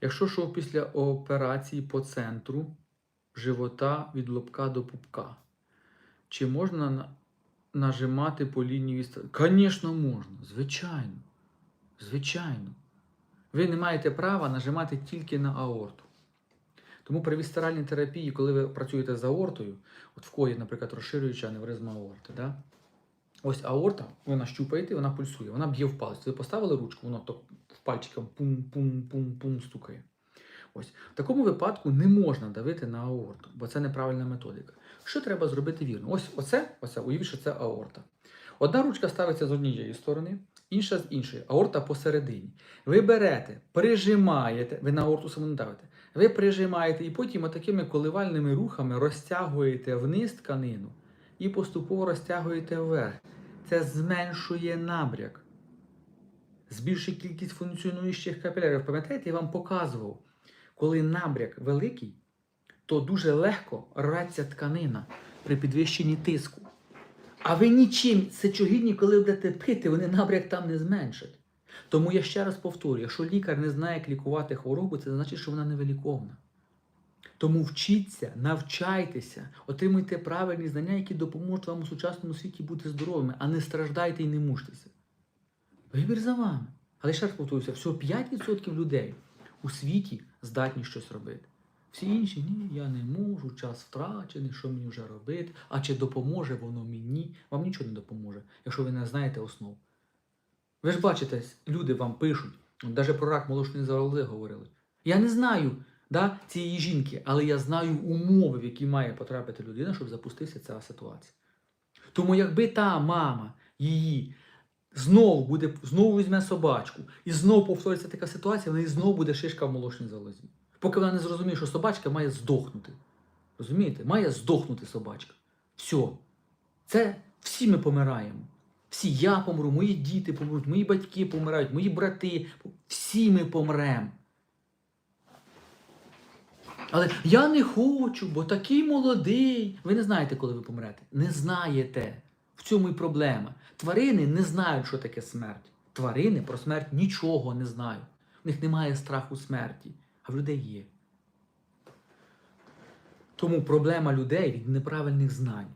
Якщо що після операції по центру живота від лобка до пупка, чи можна нажимати по лінії відстані? Звісно, можна. Звичайно. Звичайно. Ви не маєте права нажимати тільки на аорту. Тому при вістеральній терапії, коли ви працюєте з аортою, от в кої, наприклад, розширююча аневризма аорти, да? ось аорта, ви нащупаєте, вона пульсує, вона б'є в палець. Ви поставили ручку, воно то пальчиком пум-пум-пум-пум стукає. Ось. В такому випадку не можна давити на аорту, бо це неправильна методика. Що треба зробити вірно? Ось оце, оце, уявіть, що це аорта. Одна ручка ставиться з однієї сторони, інша з іншої. Аорта посередині. Ви берете, прижимаєте, ви на аорту саму не давите. Ви прижимаєте і потім такими коливальними рухами розтягуєте вниз тканину і поступово розтягуєте вверх. Це зменшує набряк. Збільшує кількість функціонуючих капілярів. Пам'ятаєте, я вам показував, коли набряк великий, то дуже легко рветься тканина при підвищенні тиску. А ви нічим сечогідні, коли будете пити, вони набряк там не зменшать. Тому я ще раз повторюю: якщо лікар не знає, як лікувати хворобу, це значить, що вона невиліковна. Тому вчіться, навчайтеся, отримуйте правильні знання, які допоможуть вам у сучасному світі бути здоровими, а не страждайте і не муштеся. Вибір за вами. Але ще раз повторюся, всього 5% людей у світі здатні щось робити. Всі інші, ні, я не можу, час втрачений, що мені вже робити, а чи допоможе воно мені? Вам нічого не допоможе, якщо ви не знаєте основ. Ви ж бачите, люди вам пишуть, навіть про рак молочної залози говорили. Я не знаю да, цієї жінки, але я знаю умови, в які має потрапити людина, щоб запуститися ця ситуація. Тому якби та мама її знову буде, знову візьме собачку, і знову повториться така ситуація, в неї знову буде шишка в молочній залозі. Поки вона не зрозуміє, що собачка має здохнути. Розумієте? Має здохнути собачка. Все. Це всі ми помираємо. Всі я помру, мої діти помруть, мої батьки помирають, мої брати. Всі ми помремо. Але я не хочу, бо такий молодий. Ви не знаєте, коли ви помрете. Не знаєте. В цьому і проблема. Тварини не знають, що таке смерть. Тварини про смерть нічого не знають. У них немає страху смерті, а в людей є. Тому проблема людей від неправильних знань.